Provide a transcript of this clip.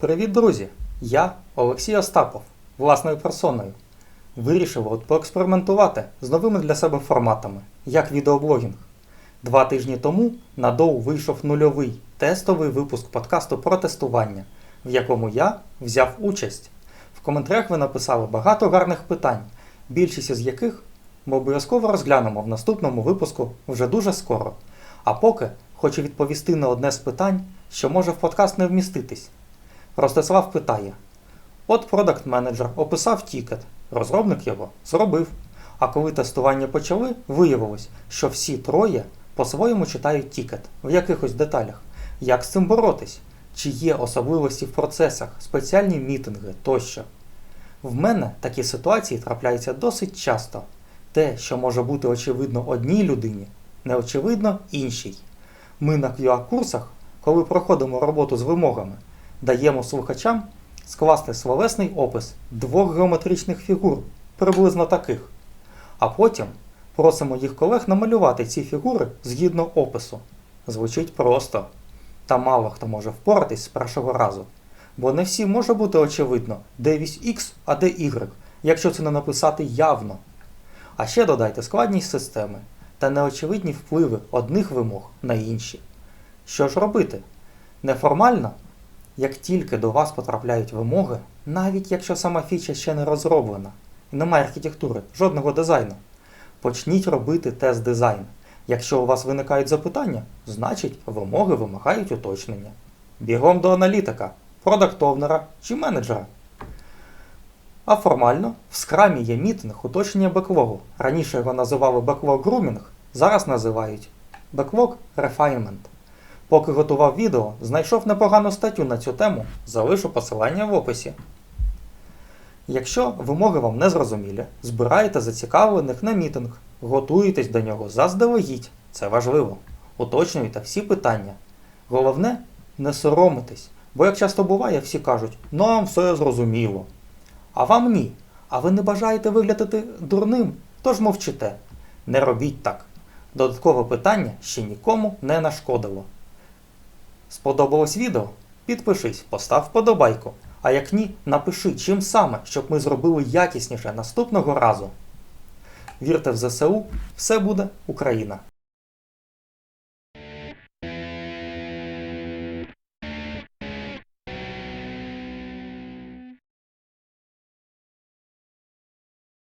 Привіт, друзі! Я Олексій Остапов, власною персоною. Вирішив от поекспериментувати з новими для себе форматами, як відеоблогінг. Два тижні тому на Доу вийшов нульовий тестовий випуск подкасту про тестування, в якому я взяв участь. В коментарях ви написали багато гарних питань, більшість із яких ми обов'язково розглянемо в наступному випуску вже дуже скоро. А поки хочу відповісти на одне з питань, що може в подкаст не вміститись. Ростислав питає: От продакт менеджер описав тікет, розробник його зробив. А коли тестування почали, виявилось, що всі троє по-своєму читають тікет в якихось деталях. Як з цим боротись? Чи є особливості в процесах, спеціальні мітинги тощо? В мене такі ситуації трапляються досить часто. Те, що може бути очевидно одній людині, не очевидно іншій. Ми на QA-курсах, коли проходимо роботу з вимогами, даємо слухачам скласти словесний опис двох геометричних фігур, приблизно таких. А потім просимо їх колег намалювати ці фігури згідно опису. Звучить просто. Та мало хто може впоратись з першого разу. Бо не всім може бути очевидно, де вісь X, а де Y, якщо це не написати явно. А ще додайте складність системи та неочевидні впливи одних вимог на інші. Що ж робити? Неформально як тільки до вас потрапляють вимоги, навіть якщо сама фіча ще не розроблена і немає архітектури, жодного дизайну, почніть робити тест дизайн. Якщо у вас виникають запитання, значить вимоги вимагають уточнення. Бігом до аналітика, продактовнера чи менеджера. А формально в скрамі є мітинг уточнення беклогу. Раніше його називали беклог grooming, зараз називають беклог refinement. Поки готував відео, знайшов непогану статтю на цю тему, залишу посилання в описі. Якщо вимоги вам не зрозумілі, збираєте зацікавлених на мітинг, готуєтесь до нього заздалегідь, це важливо. Уточнюйте всі питання. Головне, не соромитесь, бо як часто буває, всі кажуть, нам все зрозуміло. А вам ні. А ви не бажаєте виглядати дурним, тож мовчите. Не робіть так. Додаткове питання ще нікому не нашкодило. Сподобалось відео? Підпишись, постав вподобайку. А як ні, напиши, чим саме, щоб ми зробили якісніше наступного разу. Вірте в ЗСУ, все буде Україна!